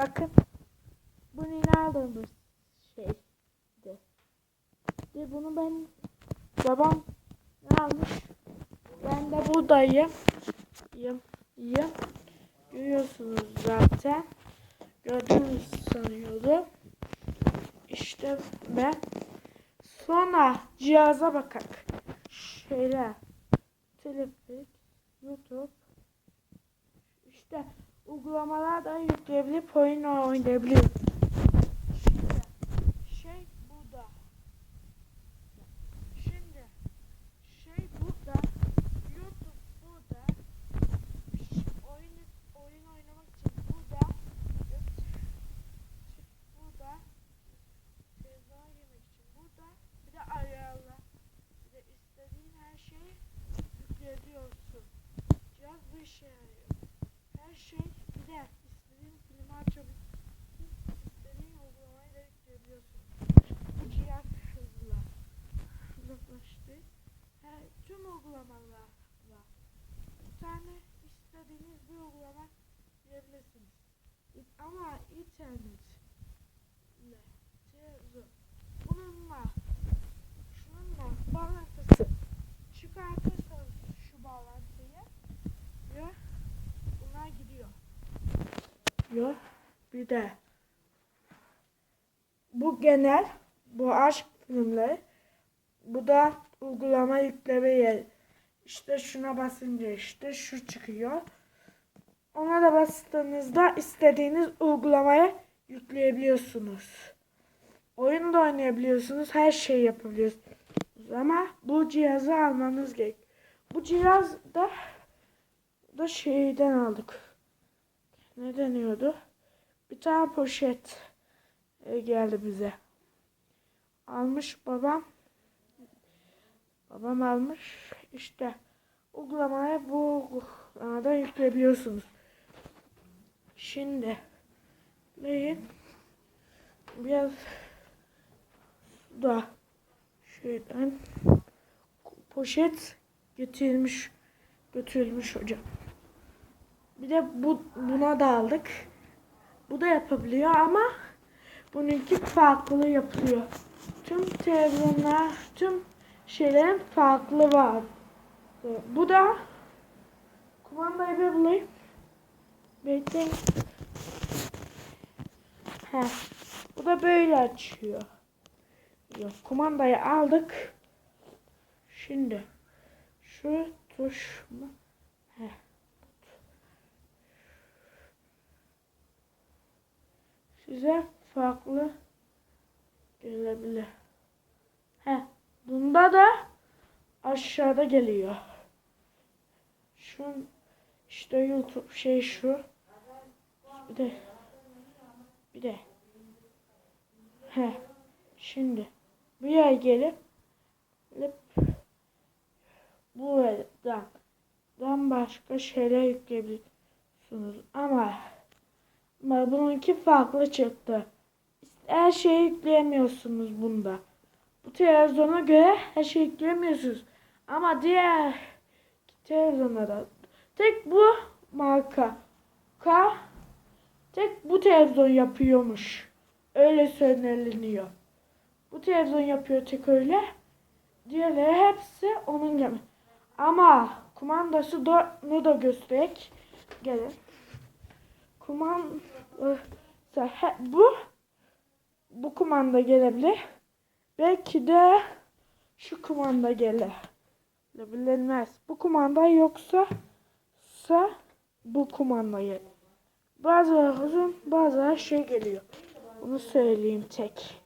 Bakın. Bu yine aldığımız şeydi. Ve bunu ben babam ne almış? Ben de buradayım. Yım, yım. Görüyorsunuz zaten. Gördünüz sanıyordum. İşte ben. Sonra cihaza bakak. Şeyler. Telefon, YouTube. İşte uygulamalar da yükleyebilip oyun oynayabiliyor. Şimdi şey burada. Şimdi şey burada. YouTube burada. Oyun oyun oynamak için burada. Burada. Televizyon yemek için burada. Bir de ayarla. Bir de istediğin her şeyi yükleyebiliyorsun. Cihaz işe yarıyor. Her şey bir de istediğin filmi açabiliyorsun. İstediğin uygulamayı da yükleyebiliyorsun. Bu cihaz hızlı. Hızlılaştı. Her, tüm uygulamalar var. Bir tane istediğiniz bir uygulama diyebilirsiniz. Ama internet ile televizyon bununla şununla bağlantısı çıkartırsanız şu bağlantıyı ya bunlar gidiyor. Ya bir de bu genel bu aşk filmleri bu da uygulama yükleme yer. İşte şuna basınca işte şu çıkıyor. Ona da bastığınızda istediğiniz uygulamaya yükleyebiliyorsunuz. Oyun da oynayabiliyorsunuz. Her şeyi yapabiliyorsunuz. Ama bu cihazı almanız gerek. Bu cihaz da da şeyden aldık. Ne deniyordu? Bir tane poşet e, geldi bize. Almış babam. Babam almış. İşte uygulamaya bu uygulamada yükleyebiliyorsunuz. Şimdi neyin? Biraz da şeyden poşet getirmiş götürülmüş hocam. Bir de bu buna da aldık. Bu da yapabiliyor ama bununki farklı yapılıyor. Tüm televizyonlar, tüm şeylerin farklı var. Bu da kumandayı bir bulayım. Bekleyin. He. Bu da böyle açıyor. Yok, kumandayı aldık. Şimdi şu tuş mu? Size farklı gelebilir. He. Bunda da aşağıda geliyor. Şu işte YouTube şey şu. Bir de bir de he şimdi buraya gelip gelip buradan dan başka şeyler yükleyebilirsiniz ama ama bununki farklı çıktı. Her şeyi yükleyemiyorsunuz bunda. Bu televizyona göre her şeyi yükleyemiyorsunuz. Ama diğer televizyonlarda tek bu marka K tek bu televizyon yapıyormuş. Öyle söyleniliyor. Bu televizyon yapıyor tek öyle. Diğerleri hepsi onun gibi. Ama kumandası da ne da gösterek. Gelin. Kumanda bu bu kumanda gelebilir. Belki de şu kumanda gelir. Bilinmez. Bu kumanda yoksa sa bu kumanda gelir. Bazıları uzun, bazıları şey geliyor. Bunu söyleyeyim tek.